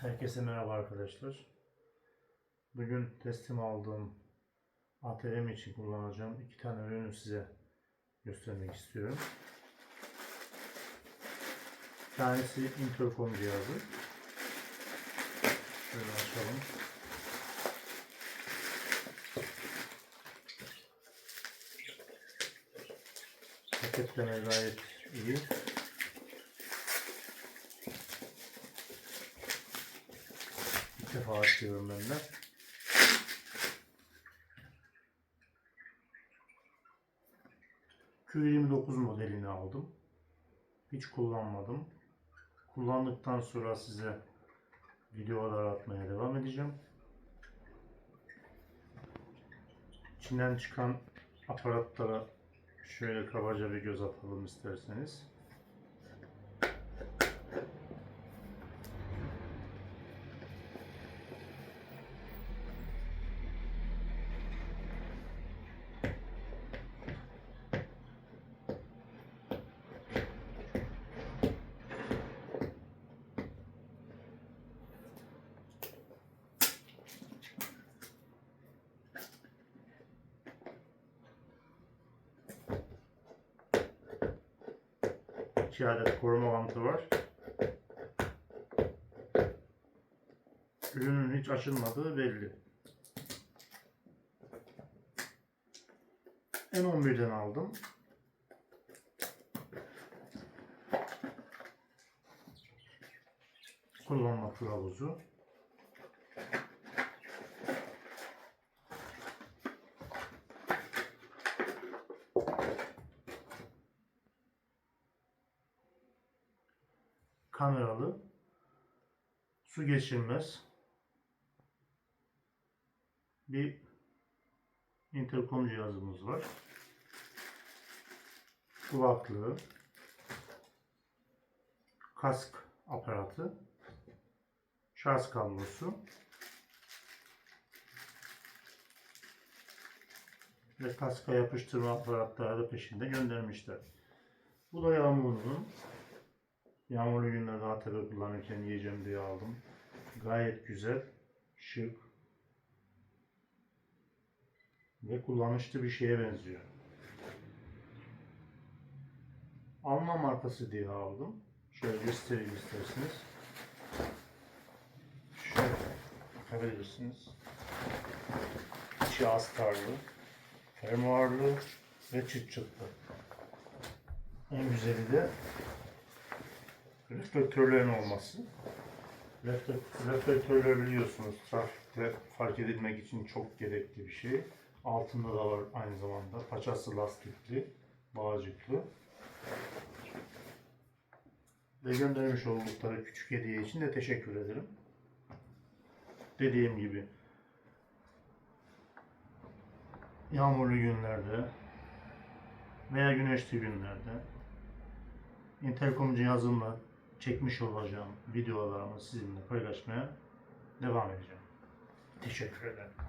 Herkese merhaba arkadaşlar. Bugün teslim aldığım ATM için kullanacağım iki tane ürünü size göstermek istiyorum. Bir tanesi intercom cihazı. Şöyle açalım. Paketleme gayet iyi. İlk defa açıyorum ben de. Q29 modelini aldım. Hiç kullanmadım. Kullandıktan sonra size videolar atmaya devam edeceğim. İçinden çıkan aparatlara şöyle kabaca bir göz atalım isterseniz. İki adet koruma bantı var. Ürünün hiç açılmadığı belli. N11'den aldım. Kullanma kılavuzu. Kameralı, su geçirmez. Bir interkom cihazımız var. Kulaklığı, kask aparatı, şarj kablosu. Ve kaska yapıştırma aparatları da peşinde göndermişler. Bu da yağmurun Yağmurlu günlerde ATV kullanırken yiyeceğim diye aldım. Gayet güzel, şık ve kullanışlı bir şeye benziyor. Alman markası diye aldım. Şöyle göstereyim isterseniz. Şöyle bakabilirsiniz. İçi astarlı, fermuarlı ve çıt çıtlı. En güzeli de reflektörlerin olması. Refle- Reflektörler biliyorsunuz trafikte fark edilmek için çok gerekli bir şey. Altında da var aynı zamanda. Paçası lastikli, bağcıklı. Ve göndermiş oldukları küçük hediye için de teşekkür ederim. Dediğim gibi yağmurlu günlerde veya güneşli günlerde interkom cihazımla çekmiş olacağım videolarımı sizinle paylaşmaya devam edeceğim. Teşekkür ederim.